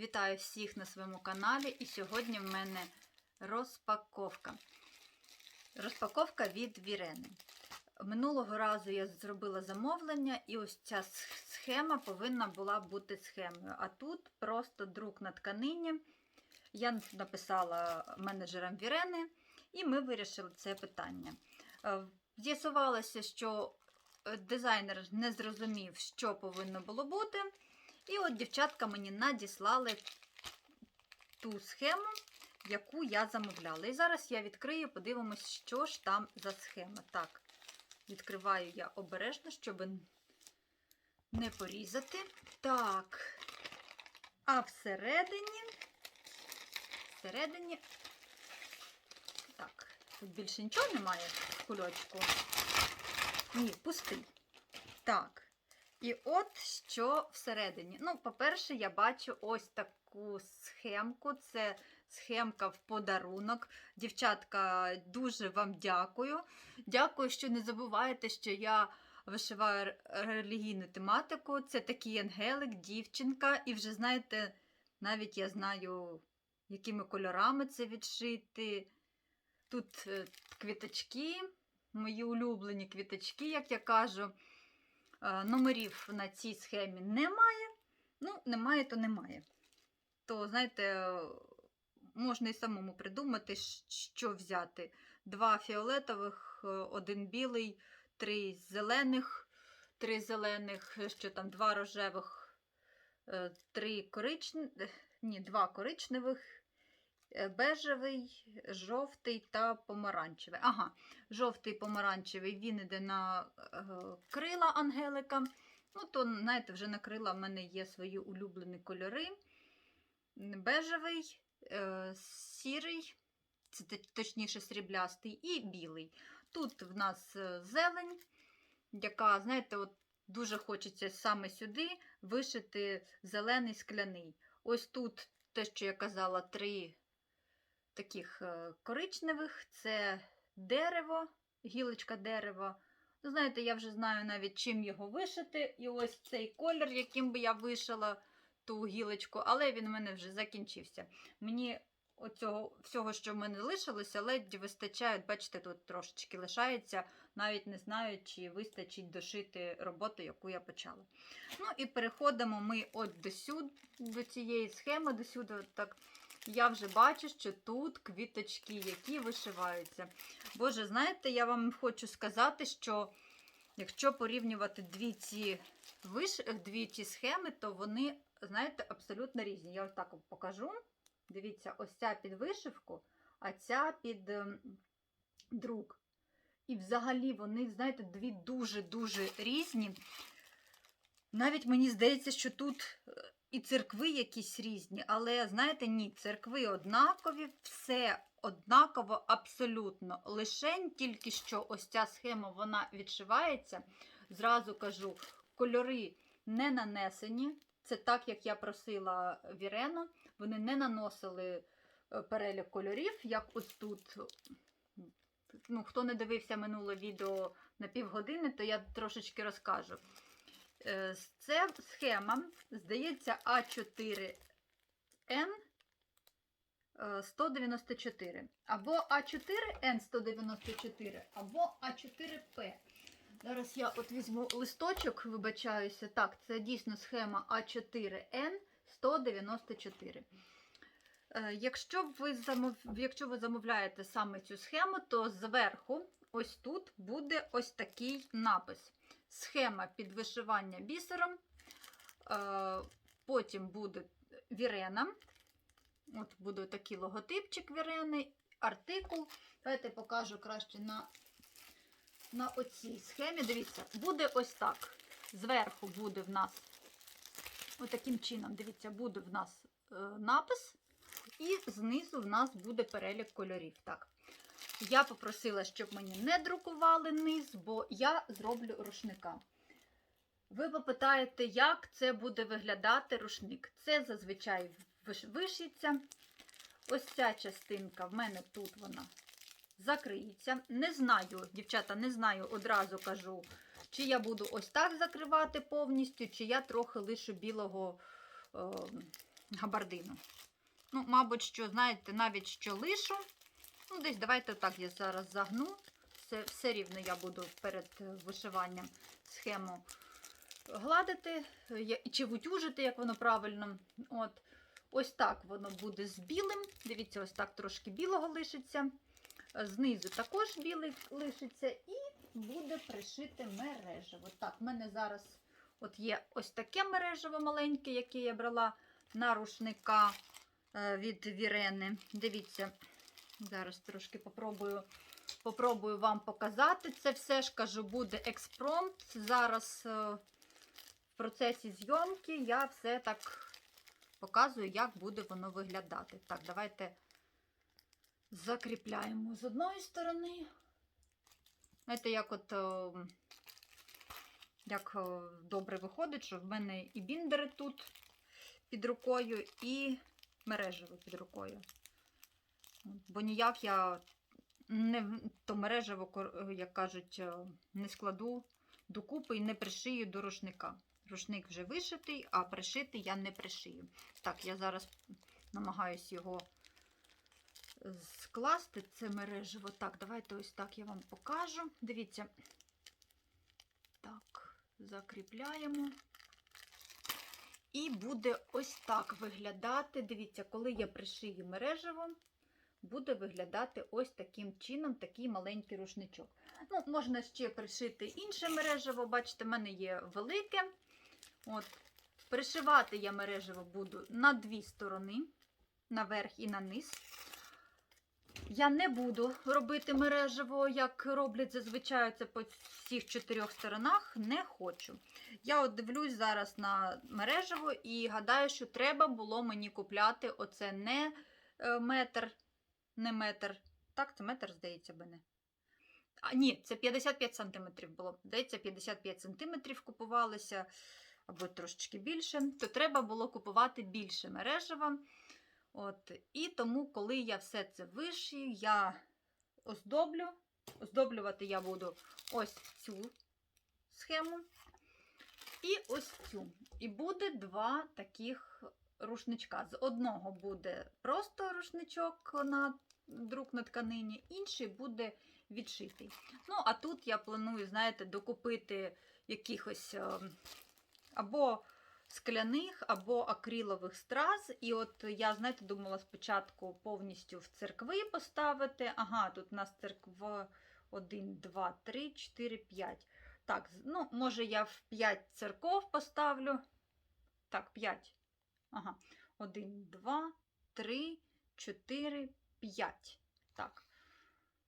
Вітаю всіх на своєму каналі. І сьогодні в мене розпаковка. Розпаковка від Вірени. Минулого разу я зробила замовлення, і ось ця схема повинна була бути схемою. А тут просто друк на тканині. Я написала менеджерам Вірени, і ми вирішили це питання. Е, З'ясувалося, що е, дизайнер не зрозумів, що повинно було бути. І от дівчатка мені надіслали ту схему, яку я замовляла. І зараз я відкрию, подивимось, що ж там за схема. Так, відкриваю я обережно, щоб не порізати. Так. А всередині, всередині, так, тут більше нічого немає в кульочку. Ні, пустий. Так. І от що всередині. Ну, по-перше, я бачу ось таку схемку. Це схемка в подарунок. Дівчатка, дуже вам дякую. Дякую, що не забуваєте, що я вишиваю релігійну тематику. Це такий ангелик, дівчинка. І вже знаєте, навіть я знаю, якими кольорами це відшити. Тут е, квіточки, мої улюблені квіточки, як я кажу. Е, Номерів на цій схемі немає. Ну, немає, то немає. То, знаєте, можна і самому придумати, що взяти. Два фіолетових, е, один білий, три зелених, три зелених, що там, два рожевих, е, три коричневих, ні, два коричневих, бежевий, жовтий та помаранчевий. Ага, жовтий помаранчевий, він іде на е, крила Ангелика. Ну, то, знаєте, вже на крила в мене є свої улюблені кольори. Бежевий, е, сірий, точніше сріблястий, і білий. Тут в нас е, зелень, яка, знаєте, от дуже хочеться саме сюди вишити зелений скляний. Ось тут те, що я казала, три таких е, коричневих це дерево, гілочка дерева. Ну, знаєте, я вже знаю навіть чим його вишити. І ось цей колір, яким би я вишила ту гілочку, але він у мене вже закінчився. Мені оцього всього, що в мене лишилося, ледь вистачає. Бачите, тут трошечки лишається, навіть не знаю, чи вистачить дошити роботу, яку я почала. Ну і переходимо ми от до сюди, до цієї схеми, до сюди, от так. Я вже бачу, що тут квіточки, які вишиваються. Боже, знаєте, я вам хочу сказати, що якщо порівнювати дві ці, виш... дві ці схеми, то вони, знаєте, абсолютно різні. Я ось так покажу. Дивіться, ось ця під вишивку, а ця під ем, друк. І взагалі вони, знаєте, дві дуже-дуже різні. Навіть мені здається, що тут е, і церкви якісь різні, але знаєте, ні, церкви однакові, все однаково абсолютно. Лишень тільки що ось ця схема вона відшивається. Зразу кажу, кольори не нанесені. Це так, як я просила Вірену. Вони не наносили е, перелік кольорів, як ось тут. Ну, Хто не дивився минуле відео на півгодини, то я трошечки розкажу. Е, Це схема, здається, А4Н 194. Або А4Н 194, або А4П. Зараз я от візьму листочок, вибачаюся. Так, це дійсно схема А4Н 194. Е, Якщо ви, замов... Якщо ви замовляєте саме цю схему, то зверху, ось тут, буде ось такий напис. Схема під вишивання бісером. Е, Потім буде Вірена. От буде такий логотипчик Вірени, артикул. Давайте покажу краще на, на оцій схемі. Дивіться, буде ось так. Зверху буде в нас, отаким чином, дивіться, буде в нас е, напис, і знизу в нас буде перелік кольорів. Так. Я попросила, щоб мені не друкували низ, бо я зроблю рушника. Ви попитаєте, як це буде виглядати рушник. Це зазвичай вишиться. Ось ця частинка в мене тут вона закриється. Не знаю, дівчата, не знаю, одразу кажу, чи я буду ось так закривати повністю, чи я трохи лишу білого е, габардину. Ну, мабуть, що, знаєте, навіть що лишу. Ну, десь давайте так я зараз загну. Все, все рівно я буду перед вишиванням схему гладити чи вутюжити, як воно правильно. От. Ось так воно буде з білим. Дивіться, ось так трошки білого лишиться. Знизу також білий лишиться, і буде пришите мережево. Так, в мене зараз от є ось таке мережево маленьке, яке я брала на рушника е, від Вірени. Дивіться, зараз трошки попробую, попробую вам показати. Це все ж кажу, буде експромт. Зараз е, в процесі зйомки я все так показую, як буде воно виглядати. Так, давайте закріпляємо з одної сторони. Знаєте, як от е, як е, добре виходить, що в мене і біндери тут під рукою, і мережево під рукою. Бо ніяк я не, то мережево, як кажуть, е, не складу докупи і не пришию до рушника. Рушник вже вишитий, а пришити я не пришию. Так, я зараз намагаюсь його скласти, це мережево. Так, давайте ось так я вам покажу. Дивіться. Так, закріпляємо. І буде ось так виглядати. Дивіться, коли я пришию мережево, буде виглядати ось таким чином, такий маленький рушничок. Ну, можна ще пришити інше мережево. Бачите, в мене є велике. От. Пришивати я мережево буду на дві сторони, наверх і на низ. Я не буду робити мережево, як роблять зазвичай це по всіх чотирьох сторонах. Не хочу. Я от дивлюсь зараз на мережево і гадаю, що треба було мені купляти оце не е, метр, не метр. Так, це метр, здається, мене. А, ні, це 55 сантиметрів було. Здається, 55 сантиметрів купувалися, або трошечки більше. То треба було купувати більше мережева. От. І тому, коли я все це вишию, я оздоблю. Оздоблювати я буду ось цю схему і ось цю. І буде два таких рушничка. З одного буде просто рушничок на друк на тканині, інший буде відшитий. Ну, а тут я планую, знаєте, докупити якихось е, або скляних, або акрилових страз. І от я, знаєте, думала спочатку повністю в церкви поставити. Ага, тут у нас церква 1, 2, 3, 4, 5. Так, ну, може, я в 5 церков поставлю. Так, 5. Ага. 1, 2, 3, 4, 5. Так.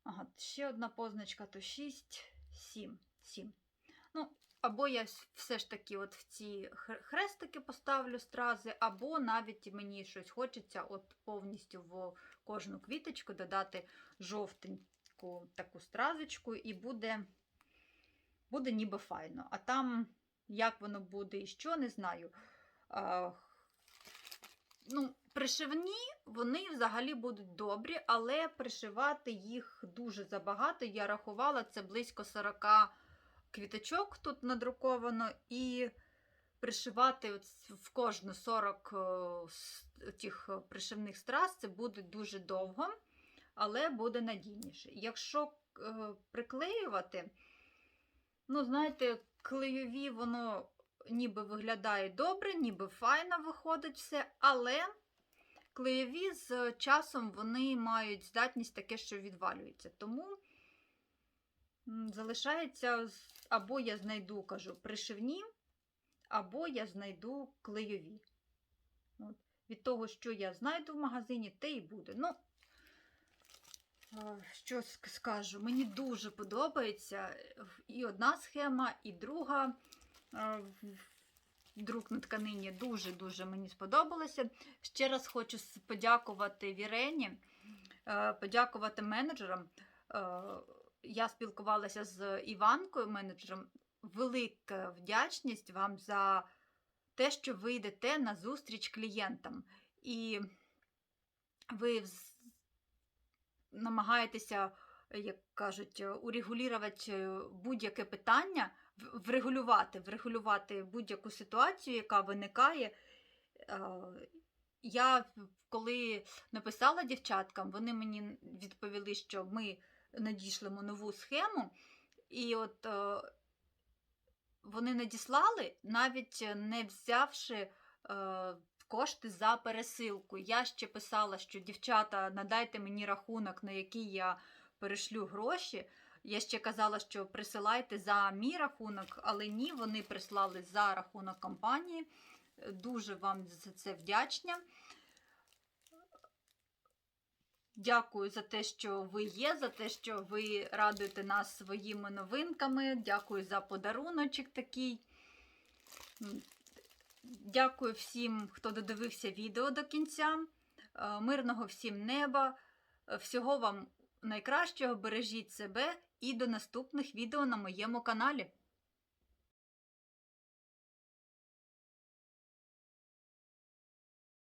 Ага, ще одна позначка, то 6, 7. 7. Ну, або я все ж таки от в ці хрестики поставлю стрази, або навіть мені щось хочеться от повністю в кожну квіточку додати жовтеньку таку стразочку, і буде, буде ніби файно. А там, як воно буде і що, не знаю. Ну, пришивні вони взагалі будуть добрі, але пришивати їх дуже забагато. Я рахувала, це близько 40 квіточок тут надруковано, і пришивати в кожну 40 е, тих е, пришивних страз це буде дуже довго, але буде надійніше. Якщо е, приклеювати, ну, знаєте, клейові воно ніби виглядає добре, ніби файно виходить все, але клеєві з часом вони мають здатність таке, що відвалюється. Тому залишається або я знайду, кажу, пришивні, або я знайду клейові. От. Від того, що я знайду в магазині, те і буде. Ну, що скажу, мені дуже подобається і одна схема, і друга. Е, Друк на тканині дуже-дуже мені сподобалося. Ще раз хочу подякувати Вірені, е, подякувати менеджерам. Е, Я спілкувалася з Іванкою, менеджером. Велика вдячність вам за те, що ви йдете на зустріч клієнтам. І ви намагаєтеся, як кажуть, урегулювати будь-яке питання, врегулювати, врегулювати будь-яку ситуацію, яка виникає. е, я коли написала дівчаткам, вони мені відповіли, що ми надішлемо нову схему, і от е, вони надіслали, навіть не взявши е, кошти за пересилку. Я ще писала, що дівчата, надайте мені рахунок, на який я перешлю гроші. Я ще казала, що присилайте за мій рахунок, але ні, вони прислали за рахунок компанії. Дуже вам за це вдячна. Дякую за те, що ви є, за те, що ви радуєте нас своїми новинками. Дякую за подаруночок такий. Дякую всім, хто додивився відео до кінця. Е, Мирного всім неба. Всього вам найкращого. Бережіть себе і до наступних відео на моєму каналі.